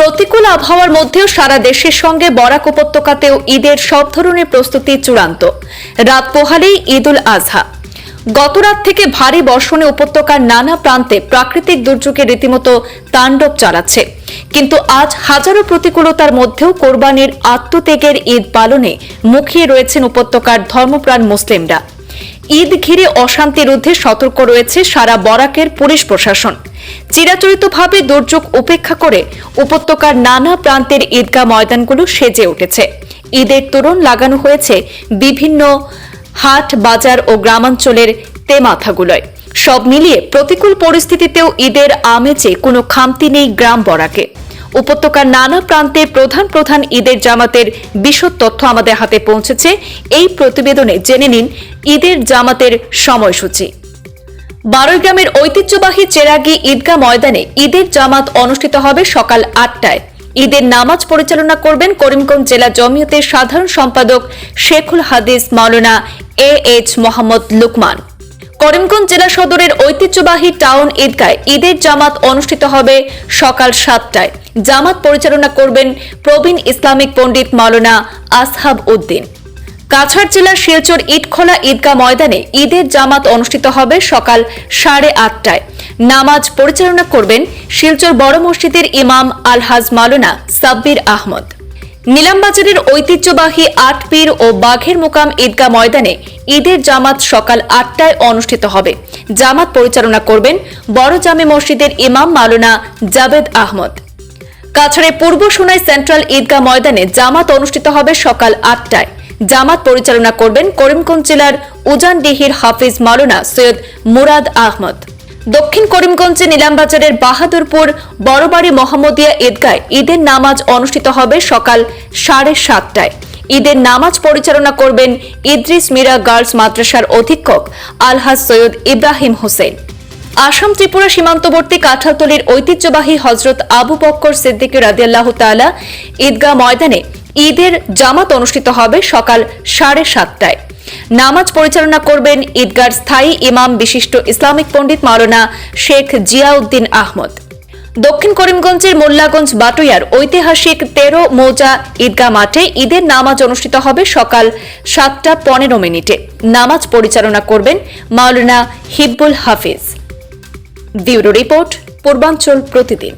প্রতিকূল আবহাওয়ার মধ্যেও সারা দেশের সঙ্গে বরাক উপত্যকাতেও ঈদের সব ধরনের প্রস্তুতি চূড়ান্ত। রাত পোহালেই ঈদুল আজহা গতরাত থেকে ভারী বর্ষণে উপত্যকার নানা প্রান্তে প্রাকৃতিক দুর্যোগে রীতিমতো তাণ্ডব চালাচ্ছে। কিন্তু আজ হাজারো প্রতিকূলতার মধ্যেও কোরবানির আত্মত্যাগের ঈদ পালনে মুখিয়ে রয়েছেন উপত্যকার ধর্মপ্রাণ মুসলিমরা। ঈদ ঘিরে অশান্তির ঊর্ধ্বে সতর্ক রয়েছে সারা বরাকের পুলিশ প্রশাসন। চিরাচরিতভাবে দুর্যোগ উপেক্ষা করে উপত্যকার নানা প্রান্তের ঈদগাহ ময়দানগুলো সেজে উঠেছে। ঈদের তোরণ লাগানো হয়েছে বিভিন্ন হাট, বাজার ও গ্রামাঞ্চলের তেমাথাগুলোয়। সব মিলিয়ে প্রতিকূল পরিস্থিতিতেও ঈদের আমেজে কোনো খামতি নেই গ্রাম বরাকে। উপত্যকার নানা প্রান্তে প্রধান প্রধান ঈদের জামাতের বিশদ তথ্য আমাদের হাতে পৌঁছেছে। এই প্রতিবেদনে জেনে নিন ঈদের জামাতের সময়সূচি। বারৈগ্রামের ঐতিহ্যবাহী চেরাগি ঈদগাহ ময়দানে ঈদের জামাত অনুষ্ঠিত হবে সকাল আটটায়। ঈদের নামাজ পরিচালনা করবেন করিমগঞ্জ জেলা জমিয়তের সাধারণ সম্পাদক শেখুল হাদিস মাওলানা এ এইচ মোহাম্মদ লুকমান। করিমগঞ্জ জেলা সদরের ঐতিহ্যবাহী টাউন ঈদগায় ঈদের জামাত অনুষ্ঠিত হবে সকাল সাতটায়। জামাত পরিচালনা করবেন প্রবীণ ইসলামিক পণ্ডিত মাওলানা আসহাব উদ্দিন। কাছাড় জেলার শিলচর ইটখোলা ঈদগাহ ময়দানে ঈদের জামাত অনুষ্ঠিত হবে সকাল সাড়ে আটটায়। নামাজ পরিচালনা করবেন শিলচর বড় মসজিদের ইমাম আলহাজ মাওলানা সাব্বির আহমদ। নিলামবাজারের ঐতিহ্যবাহী আটপীর ও বাঘের মোকাম ঈদগাহ ময়দানে ঈদের জামাত সকাল আটটায় অনুষ্ঠিত হবে। জামাত পরিচালনা করবেন বড় জামে মসজিদের ইমাম মাওলানা জাবেদ আহমদ। কাছাড়ে পূর্ব সোনাই সেন্ট্রাল ঈদগাহ ময়দানে জামাত অনুষ্ঠিত হবে সকাল আটটায়। জামাত পরিচালনা করবেন করিমগঞ্জ জেলার উজানডিহির হাফিজ মাওলানা সৈয়দ মুরাদ আহমদ। দক্ষিণ করিমগঞ্জে নিলামবাজারের বাহাদুরপুর, বড়বাড়ি মোহাম্মদিয়া ঈদগায় ঈদের নামাজ অনুষ্ঠিত হবে সকাল সাড়ে সাতটায়। ঈদের নামাজ পরিচালনা করবেন ইদ্রিস মিরা গার্লস মাদ্রাসার অধীক্ষক আলহাজ সৈয়দ ইব্রাহিম হোসেন। আসাম ত্রিপুরা সীমান্তবর্তী কাঁঠালতলির ঐতিহ্যবাহী হজরত আবু বক্কর সিদ্দিক রাদিয়াল্লাহ তাআলা ঈদগাহ ময়দানে ঈদের জামাত অনুষ্ঠিত হবে সকাল সাড়ে সাতটায়। নামাজ পরিচালনা করবেন ঈদগার স্থায়ী ইমাম বিশিষ্ট ইসলামিক পণ্ডিত মাওলানা শেখ জিয়াউদ্দিন আহমদ। দক্ষিণ করিমগঞ্জের মোল্লাগঞ্জ বাটুয়ার ঐতিহাসিক তেরো মৌজা ঈদগাহ মাঠে ঈদের নামাজ অনুষ্ঠিত হবে সকাল সাতটা পনেরো মিনিটে। নামাজ পরিচালনা করবেন মাওলানা হিব্বুল হাফিজ। ব্যুরো রিপোর্ট, পূর্বাঞ্চল প্রতিদিন।